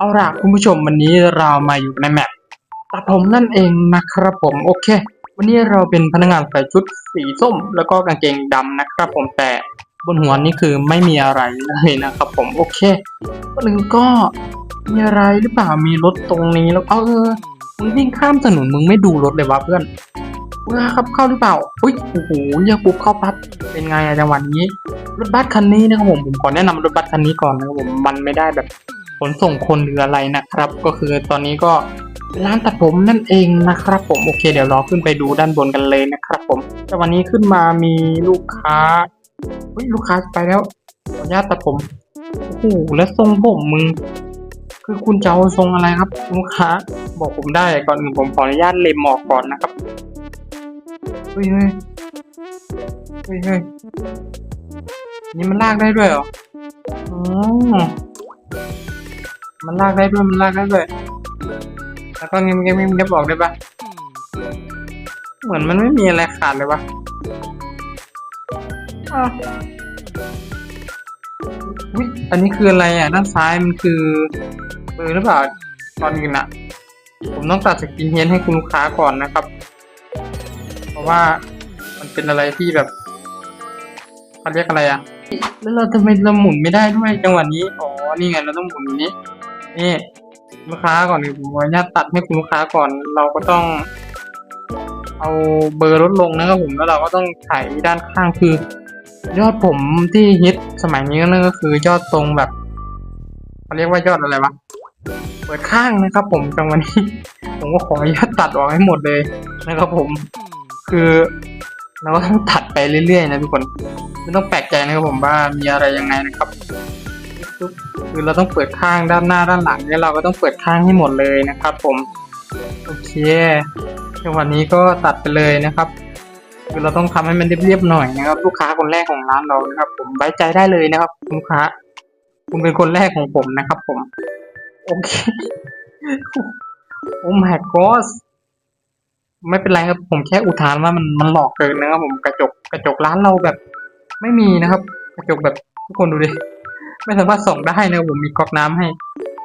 เอาล่ะคุณผู้ชมวันนี้เรามาอยู่ในแมปตัดผมนั่นเองนะครับผมโอเค วันนี้เราเป็นพนักงานใส่ชุดสีส้ม แล้วก็กางเกงดำนะครับผมแต่บนหัวนี่คือไม่มีอะไรเลยนะครับผมโอเคหนึ่งก็มีอะไรหรือเปล่ามีรถตรงนี้แล้วเอาเออมึงวิ่งข้ามถนนมึงไม่ดูรถเลยวะเพื่อนเพื่อครับเข้าหรือเปล่าอุ้ยโอ้โหเรียกปุ๊บเข้าปั๊บเป็นไงอะจังหวะนี้รถบัสคันนี้นะครับผมผมขอแนะนำรถบัสคันนี้ก่อนนะครับผมมันไม่ได้แบบ ขนส่งคนหรืออะไรนะครับ ก็คือตอนนี้ก็ร้านตัดผมนั่นเองนะครับผมโอเค เดี๋ยวเราขึ้นไปดูด้านบนกันเลยนะครับผมแต่วันนี้ขึ้นมามีลูกค้าเฮ้ยลูกค้าไปแล้วขออนุญาตตัดผมโอ้โหแล้วทรงผมมึงคือคุณจะเอาทรงอะไรครับลูกค้า บอกผมได้ก่อนอื่นผมขออนุญาตเล็มออกก่อนนะครับเฮ้ยเฮ้ยเฮ้ยเฮ้ยนี่มันลากได้ด้วยเหรออ๋อ มันลากได้ด้วย มันลากได้ด้วย แล้วก็เงี้ยเงี้ยเงี้ยบอกได้ปะเหมือนมันไม่มีอะไรขาดเลยวะอ้าวอุ๊ยอันนี้คืออะไรอะ ด้านซ้ายมันคือเบอร์หรือเปล่าตอนอื่นอะ ผมต้องตัดสกินเฮดให้คุณลูกค้าก่อนนะครับ เพราะว่ามันเป็นอะไรที่แบบเขาเรียกอะไรอะ แล้วเราทำไมเราหมุนไม่ได้ด้วยจังหวะนี้ อ๋อ นี่ไง เราต้องหมุนอย่างนี้ นี่ลูกค้าก่อนผมขออนุญาตตัดให้คุณลูกค้าก่อน เราก็ต้อง เอาเบอร์ลดลงนะครับผมแล้วเราก็ต้องถ่ายด้านข้างคือ ยอดผมที่ฮิตสมัยนี้นั่นก็คือยอดตรงแบบเขาเรียกว่ายอดอะไรวะเปิดข้างนะครับ ผมจังหวะนี้ ผมก็ขออนุญาตตัดออกให้หมดเลยนะครับผม คือเราก็ต้องตัดไปเรื่อยๆนะทุกคนไม่ต้องแปลกใจนะครับผมว่ามีอะไรยังไงนะครับ คือเราต้องเปิดข้างด้านหน้าด้านหลังเนี่ยเราก็ต้องเปิดข้างให้หมดเลยนะครับ ผมโอเคในวันนี้ก็ตัดไปเลยนะครับคือเราต้องทำให้มันเรียบๆหน่อยนะครับ ลูกค้าคนแรกของร้านเรานะครับ ผมไว้ใจได้เลยนะครับคุณลูกค้า คุณเป็นคนแรกของผมนะครับ ผมโอเคโอ้ my god ไม่เป็นไรครับ ผมแค่อุทานว่ามันมันหลอกเกินนะครับผมกระจกกระจกร้านเราแบบ ไม่มีนะครับ กระจกแบบทุกคนดูดิ ไม่สามารถส่งได้นะผมมีก๊อกน้ำให้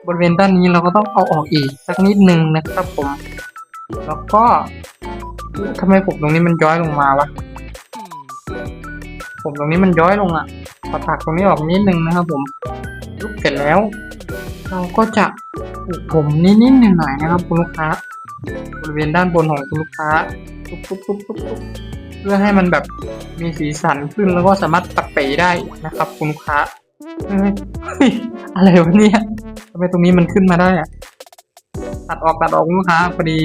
บริเวณด้านนี้เราก็ต้องเอาออกอีกสักนิดนึงนะครับผม แล้วก็ทำไมผมตรงนี้มันย้อยลงมาวะผมตรงนี้มันย้อยลงอะขอตักตรงนี้ออกนิดนึงนะครับผมลุกเสร็จแล้ว เราก็จะปลูกผมนิดๆหน่อยๆนะครับคุณลูกค้า บริเวณด้านบนของคุณลูกค้าปุ๊บปุ๊บปุ๊บปุ๊บเพื่อให้มันแบบมีสีสันขึ้นแล้วก็สามารถตัดเป๋ได้นะครับคุณลูกค้า อะไรวะเนี่ยทำไมตรงนี้มันขึ้นมาได้อะตัดออกตัดออกลูกค้าพอดี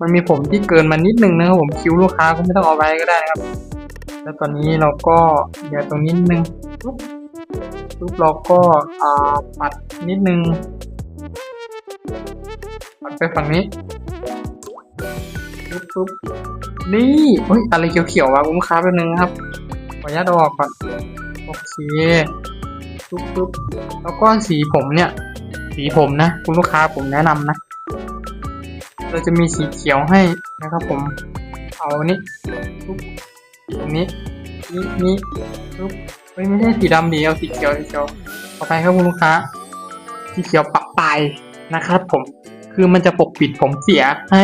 มันมีผมที่เกินมานิดนึงนะครับผมคิ้วลูกค้าก็ไม่ต้องเอาไว้ก็ได้นะครับ แล้วตอนนี้เราก็เดี๋ยวตรงนี้นิดนึงปุ๊บปุ๊บเราก็อ่าปัดนิดนึงปัดไปฝั่งนี้ปุ๊บปุ๊บนี่เฮ้ยอะไรเขียวๆวะลูกค้าแป๊บนึงครับขออนุญาตออกก่อนโอเค ปุ๊บปุ๊บแล้วก็สีผมเนี่ย สีผมนะ คุณลูกค้าผมแนะนำนะ เราจะมีสีเขียวให้นะครับผม เอาอันนี้ปุ๊บตรงนี้ นี่นี่ปุ๊บเฮ้ยไม่ใช่สีดำดีเอาสีเขียวสีเขียวต่อไปครับคุณลูกค้า สีเขียวปักปลายนะครับ ผม คือมันจะปกปิดผมเสียให้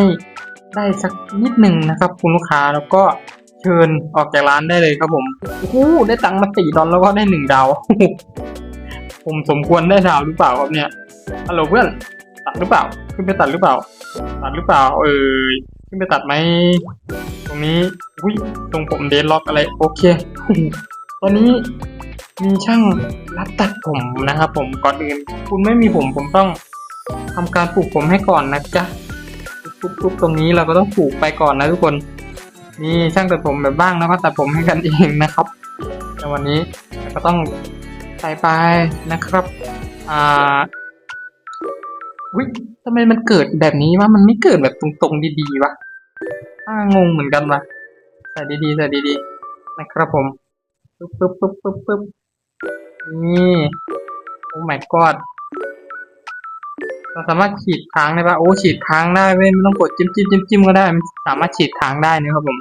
ได้สักนิดหนึ่งนะครับ คุณลูกค้าแล้วก็ เชิญออกจากร้านได้เลยครับผมโอ้โหได้ตังค์มาสี่ดอลแล้วก็ได้หนึ่งดาว ผมสมควรได้ดาวหรือเปล่าครับเนี่ยฮัลโหลเพื่อน ตัดหรือเปล่า ขึ้นไปตัดหรือเปล่า ตัดหรือเปล่า เออขึ้นไปตัดไหมตรงนี้อุ้ยตรงผมเดนล็อกอะไร โอเค ตอนนี้มีช่างรับตัดผมนะครับผมก่อนอื่น คุณไม่มีผมผมต้องทำการปลูกผมให้ก่อนนะจ๊ะปุ๊บปุ๊บตรงนี้เราก็ต้องปลูกไปก่อนนะทุกคน นี่ช่างตัดผมแบบบ้างนะก็ตัดผมให้กันเองนะครับในวันนี้ก็ต้องใส่ไปนะครับ อ่าวิทำไมมันเกิดแบบนี้วะมันไม่เกิดแบบตรงๆดีๆวะอ่างงเหมือนกันวะใส่ดีๆใส่ดีๆนะครับผมปุ๊บปุ๊บปุ๊บปุ๊บปุ๊บนี่โอ้ my god เราสามารถฉีดค้างได้ปะโอ้ฉีดค้างได้เว้ยไม่ต้องกดจิ้มจิ้มจิ้มจิ้มก็ได้มันสามารถฉีดค้างได้นะครับผม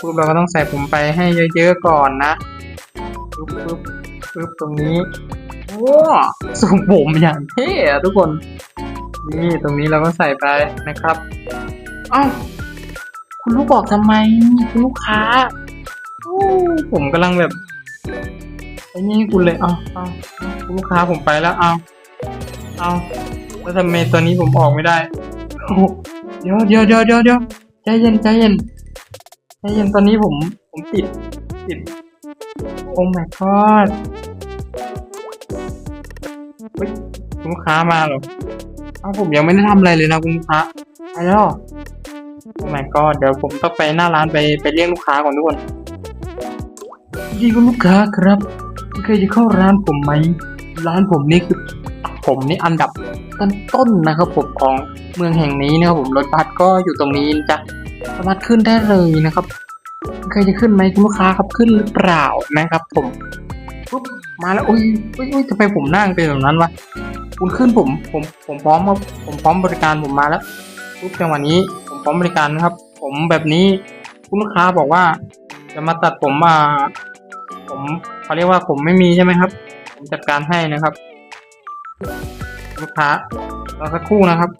ปุ๊บเราก็ต้องใส่ผมไปให้เยอะๆก่อนนะปุ๊บปุ๊บปุ๊บตรงนี้โอ้ทรงผมอย่างเท่ทุกคน นี่ตรงนี้เราก็ใส่ไปนะครับเอ้าคุณลูกบอกทำไมคุณลูกค้าโอ้ผมกำลังแบบไอ้นี่ให้คุณเลยเอาเอาเอาคุณลูกค้าผมไปแล้วเอาเอา แล้วทำไมตัวนี้ผมออกไม่ได้เดี๋ยวเดี๋ยวเดี๋ยวเดี๋ยวเดี๋ยวใจเย็นใจเย็นใจเย็นตอนนี้ผมผมติดติดโอ้ my god เฮ้ยคุณลูกค้ามาหรอเอ้าผมยังไม่ได้ทำอะไรเลยนะคุณลูกค้าไปแล้วเหรอโอ้ my god เดี๋ยวผมต้องไปหน้าร้านไปไปเรียกลูกค้าก่อนทุกคนดีคุณลูกค้าครับเคยจะเข้าร้านผมไหมร้านผมนี่คือผมนี่อันดับ ต้นๆนะครับผมของเมืองแห่งนี้นะครับผมรถบัสก็อยู่ตรงนี้จะสามารถขึ้นได้เลยนะครับ เคยจะขึ้นไหมคุณลูกค้าครับขึ้นหรือเปล่านะครับ ผมปุ๊บมาแล้วอุ้ยอุ้ยอุ้ยทำไมผมนั่งเป็นแบบนั้นวะคุณขึ้นผมผมผมพร้อมครับผมพร้อมบริการผมมาแล้วปุ๊บจังหวะนี้ผมพร้อมบริการนะครับ ผมแบบนี้คุณลูกค้าบอกว่า จะมาตัดผมมาผมเขาเรียกว่าผมไม่มีใช่ไหมครับ ผมจัดการให้นะครับ ลูกค้ารอสักครู่นะครับ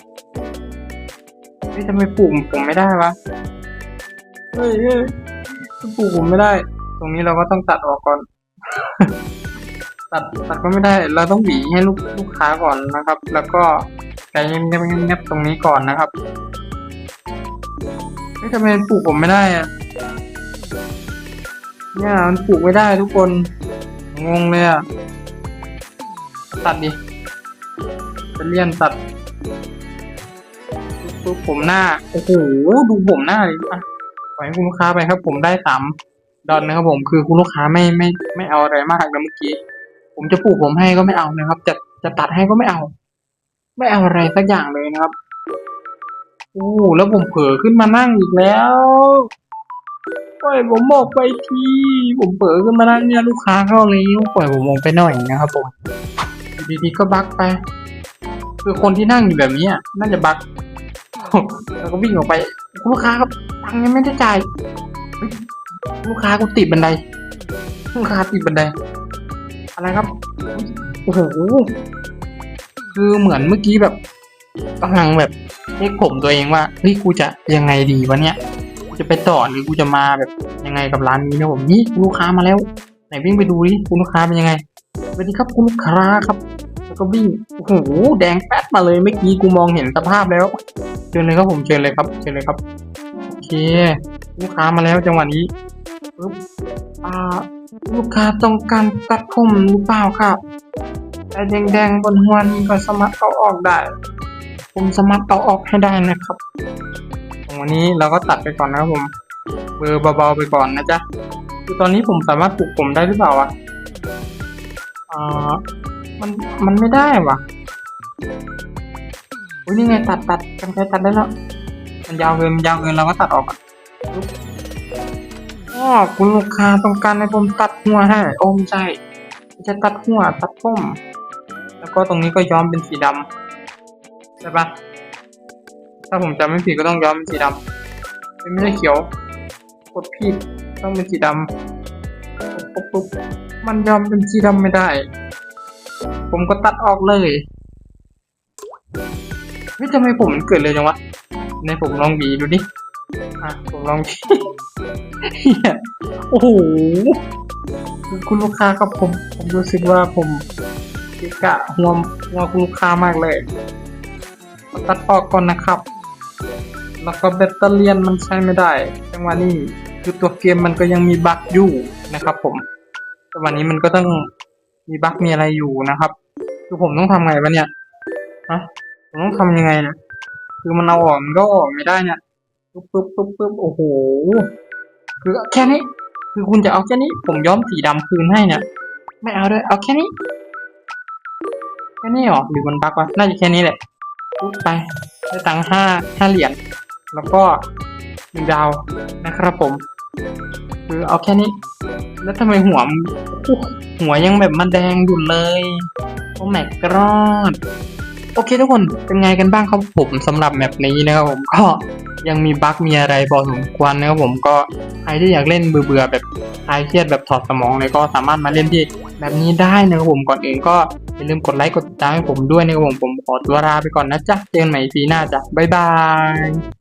เฮ้ยทำไมปลูกผมไม่ได้วะเฮ้ยเฮ้ยปลูกผมไม่ได้ ตรงนี้เราก็ต้องตัดออกก่อน ตัดตัดก็ไม่ได้ เราต้องหวีให้ลูกลูกค้าก่อนนะครับ แล้วก็ใจเงียบๆเงียบตรงนี้ก่อนนะครับเฮ้ยทำไมปลูกผมไม่ได้อะเนี่ยมันปลูกไม่ได้ทุกคน งงเลยอะตัดดิ จะเลี่ยนตัดดูผมหน้า โอ้โห ดูผมหน้าดิอะปล่อยให้คุณลูกค้าไปครับ ผมได้สามดอนนะครับผมคือคุณลูกค้าไม่ไม่ไม่เอาอะไรมากนะเมื่อกี้ ผมจะปลูกผมให้ก็ไม่เอานะครับ จะจะตัดให้ก็ไม่เอา ไม่เอาอะไรสักอย่างเลยนะครับโอ้แล้วผมเผลอขึ้นมานั่งอีกแล้วปล่อยผมออกไปทีผมเผลอขึ้นมานั่งเนี่ยลูกค้าเข้าแล้วปล่อยผมออกไปหน่อยนะครับผมดีๆก็บักไป คือคนที่นั่งอยู่แบบนี้น่าจะบักแล้วก็วิ่งออกไปคุณลูกค้าครับตังค์ยังไม่ได้จ่ายลูกค้ากูติดบันไดลูกค้าติดบันได อะไรครับโอ้โหคือเหมือนเมื่อกี้แบบกำลังแบบเช็คผมตัวเองว่าเฮ้ยกูจะยังไงดีวะเนี่ยกูจะไปต่อหรือกูจะมาแบบยังไงกับร้านนี้นะผมนี่ลูกค้ามาแล้วไหนวิ่งไปดูดิคุณลูกค้าเป็นยังไงสวัสดีครับคุณลูกค้าครับ ก็วิ่งโอ้โหแดงแป๊ดมาเลยเมื่อกี้กูมองเห็นสภาพแล้วเชิญเลยครับผมเชิญเลยครับเชิญเลยครับโอเค ลูกค้ามาแล้วจังหวะนี้ปึ๊บอ่าลูกค้าต้องการตัดผมหรือเปล่าครับไอ้แดงๆบนหัวนี้ก็สามารถเอาออกได้ ผมสามารถเอาออกให้ได้นะครับวันนี้เราก็ตัดไปก่อนนะครับผมเบอร์เบาๆไปก่อนนะจ๊ะคือตอนนี้ผมสามารถปลูกผมได้หรือเปล่าวะอ่า มันมันไม่ได้ว่ะอุ้ยนี่ไงตัดตัดกันไกรตัดได้แล้ว มันยาวเกินมันยาวเกินเราก็ตัดออกอะอ๋อคุณลูกค้าต้องการให้ผมตัดหัวให้โอ้ไม่ใช่ไม่ใช่ตัดหัวตัดผมแล้วก็ตรงนี้ก็ย้อมเป็นสีดำใช่ปะถ้าผมจำไม่ผิดก็ต้องย้อมเป็นสีดำไม่ใช่เขียวกดผิดต้องเป็นสีดำปุ๊บปุ๊บมันย้อมเป็นสีดำไม่ได้ ผมก็ตัดออกเลยเฮ้ยทำไมผมมันเกิดเลยจังวะในผมลองบีดูดิอะผมลองบีโอ้โหคุณลูกค้าครับผม ผมรู้สึกว่าผมกะกะหัวหัวคุณลูกค้ามากเลย ตัดออกก่อนนะครับ แล้วก็แบตเตอรี่ยนมันใช้ไม่ได้จังหวะนี้คือตัวเกมมันก็ยังมีบั๊กอยู่นะครับ ผมจังหวะนี้มันก็ต้องมีบั๊กมีอะไรอยู่นะครับ คือผมต้องทำไงวะเนี่ยฮะผมต้องทำยังไงนะคือมันเอาออกมันก็ออกไม่ได้เนี่ยปึ๊บปึ๊บปึ๊บปึ๊บโอ้โหคือแค่นี้คือคุณจะเอาแค่นี้ ผมย้อมสีดำคืนให้เนี่ยไม่เอาด้วยเอาแค่นี้แค่นี้หรอหรือมันบักวะน่าจะแค่นี้แหละปุ๊บไปได้ตังค์ห้าห้าเหรียญแล้วก็หนึ่งดาวนะครับผม คือเอาแค่นี้ แล้วทำไมหัวมันหัวยังแบบมันแดงอยู่เลย อ้แม็กกรอดโอเคทุกคนเป็นไงกันบ้างครับผมสำหรับแมปนี้นะครับผมก็ยังมีบั๊กมีอะไรพอสมควรนะครับผมก็ใครที่อยากเล่นเบื่อแบบคลายเครียดแบบถอดสมองเลยก็สามารถมาเล่นที่แบบนี้ได้นะครับผมก่อนอื่นก็อย่าลืมกดไลค์กดติดตามให้ผมด้วยนะครับผมผมขอตัวลาไปก่อนนะจ๊ะเจอกันใหม่ปีหน้าจ้ะบ๊ายบาย